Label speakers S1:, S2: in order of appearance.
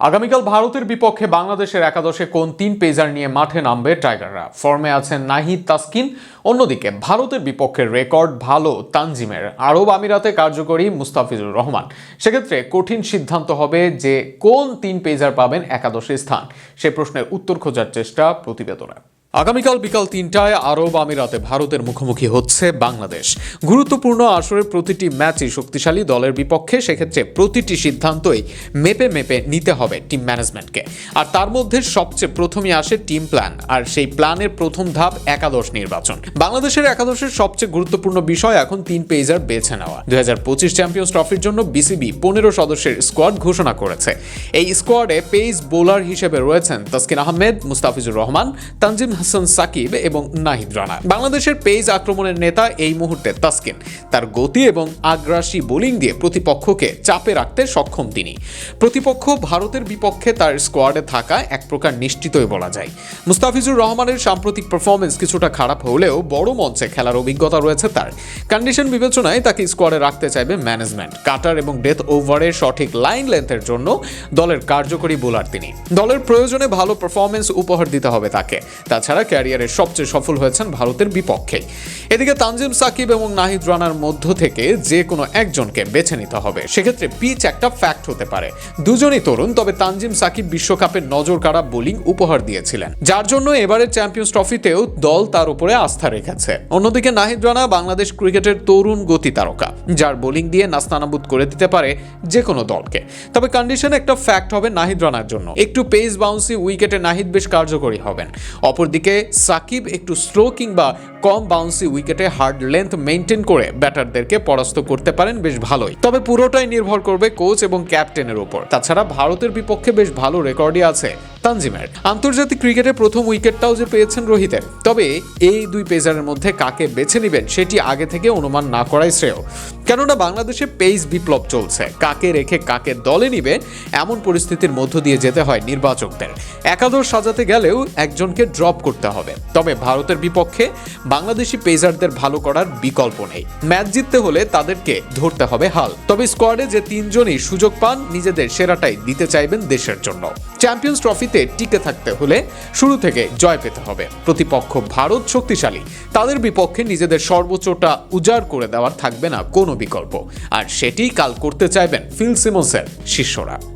S1: আগামীকাল ভারতের বিপক্ষে বাংলাদেশের একাদশে কোন তিন পেজার নিয়ে মাঠে নামবে টাইগাররা? ফর্মে আছেন নাহিদ তাসকিন, অন্যদিকে ভারতের বিপক্ষে রেকর্ড ভালো তানজিমের। আরব আমিরাতে কার্যকরী মুস্তাফিজুর রহমান। সেক্ষেত্রে কঠিন সিদ্ধান্ত হবে যে কোন তিন পেজার পাবেন একাদশে স্থান। সে প্রশ্নের উত্তর খোঁজার চেষ্টা প্রতিবেদনে। আগামীকাল বিকাল তিনটায় আরব আমিরাতে ভারতের মুখোমুখি হচ্ছে বাংলাদেশ। গুরুত্বপূর্ণ আসরের প্রতিটি ম্যাচই শক্তিশালী দলের বিপক্ষে, সেক্ষেত্রে প্রতিটি সিদ্ধান্তই মেপে মেপে নিতে হবে টিম ম্যানেজমেন্টকে। আর তার মধ্যে সবচেয়ে প্রথমে আসে টিম প্ল্যান, আর সেই প্ল্যানের প্রথম ধাপ একাদশ নির্বাচন। বাংলাদেশের একাদশের সবচেয়ে গুরুত্বপূর্ণ বিষয় এখন তিন পেজার বেছে নেওয়া। দুই হাজার পঁচিশ চ্যাম্পিয়ন্স ট্রফির জন্য বিসিবি পনেরো সদস্যের স্কোয়াড ঘোষণা করেছে। এই স্কোয়াডে পেস বোলার হিসেবে রয়েছেন তাসকিন আহমেদ, মুস্তাফিজুর রহমান, তানজিম হাসান সাকিব এবং নাহিদ রানা। বাংলাদেশের পেজ আক্রমণের নেতা এই মুহূর্তে তাসকিন। তার গতি এবং আগ্রাসী বোলিং দিয়ে প্রতিপক্ষকে চাপে রাখতে সক্ষম তিনি। প্রতিপক্ষ ভারতের বিপক্ষে তার স্কোয়াডে থাকা এক প্রকার নিশ্চিতই বলা যায়। মুস্তাফিজুর রহমানের সাম্প্রতিক পারফরমেন্স কিছুটা খারাপ হলেও বড় মঞ্চে খেলার অভিজ্ঞতা রয়েছে তার। কন্ডিশন বিবেচনায় তাকে স্কোয়াডে রাখতে চাইবে ম্যানেজমেন্ট কাটার এবং ডেথ ওভারের সঠিক লাইন লেন্থের জন্য দলের কার্যকরী বোলার তিনি। দলের প্রয়োজনে ভালো পারফরমেন্স উপহার দিতে হবে তাকে। তাছাড়া ক্যারিয়ারের সবচেয়ে সফল হয়েছেন ভারতের বিপক্ষে। এদিকে তানজিম সাকিব এবং নাহিদ রানার মধ্য থেকে যে কোনো একজনকে বেছে নিতে হবে। সেক্ষেত্রে পিচ একটা ফ্যাক্ট হতে পারে। দুজনই তরুণ, তবে তানজিম সাকিব বিশ্বকাপের নজর কাড়া বোলিং উপহার দিয়েছিলেন। যার জন্য এবারের চ্যাম্পিয়ন্স ট্রফিতেও দল তার উপরে আস্থা রেখেছে। অন্যদিকে নাহিদ রানা বাংলাদেশ ক্রিকেটের তরুণ গতি তারকা, যার বোলিং দিয়ে নাস্তানাবুদ করে দিতে পারে যে কোনো দলকে। তবে কন্ডিশন একটা ফ্যাক্ট হবে নাহিদ রানার জন্য। একটু পেস বাউন্সি উইকেটে নাহিদ বেশ কার্যকরী হবেন। অপরদিকে সাকিব একটু স্লো কিংবা কম বাউন্সি উইকেটে হার্ড লেন্থ মেনটেন করে ব্যাটারদেরকে পরাস্ত করতে পারেন বেশ ভালোই। তবে পুরোটাই নির্ভর করবে কোচ এবং ক্যাপ্টেনের উপর। তাছাড়া ভারতের বিপক্ষে বেশ ভালো রেকর্ডই আছে তানজিমের। আন্তর্জাতিক ক্রিকেটে প্রথম উইকেটটাও যে পেয়েছেন রোহিতের। তবে এই দুই পেজারের মধ্যে কাকে বেছে নেবেন সেটি আগে থেকে অনুমান না করাই শ্রেয়। কেননা বাংলাদেশে পেস বিপ্লব চলছে। কাকে রেখে কাকে দলে নিবে এমন পরিস্থিতির মধ্য দিয়ে যেতে হয় নির্বাচকদের। একাদশ সাজাতে গেলেও একজনকে ড্রপ করতে হবে। তবে ভারতের বিপক্ষে বাংলাদেশি পেসারদের ভালো করার বিকল্প নেই। ম্যাচ জিততে হলে তাদেরকে ধরতে হবে হাল। তবে স্কোয়াডে যে তিনজনই সুযোগ পান, নিজেদের সেরাটাই দিতে চাইবেন দেশের জন্য। চ্যাম্পিয়ন্স ট্রফিতে টিকে থাকতে হলে শুরু থেকে জয় পেতে হবে। প্রতিপক্ষ ভারত শক্তিশালী, তাদের বিপক্ষে নিজেদের সর্বোচ্চটা উজাড় করে দেওয়ার থাকবে না কোনো বিকল্প। আর সেটি কাল করতে চাইবেন ফিল সিমন্সের শিষ্যরা।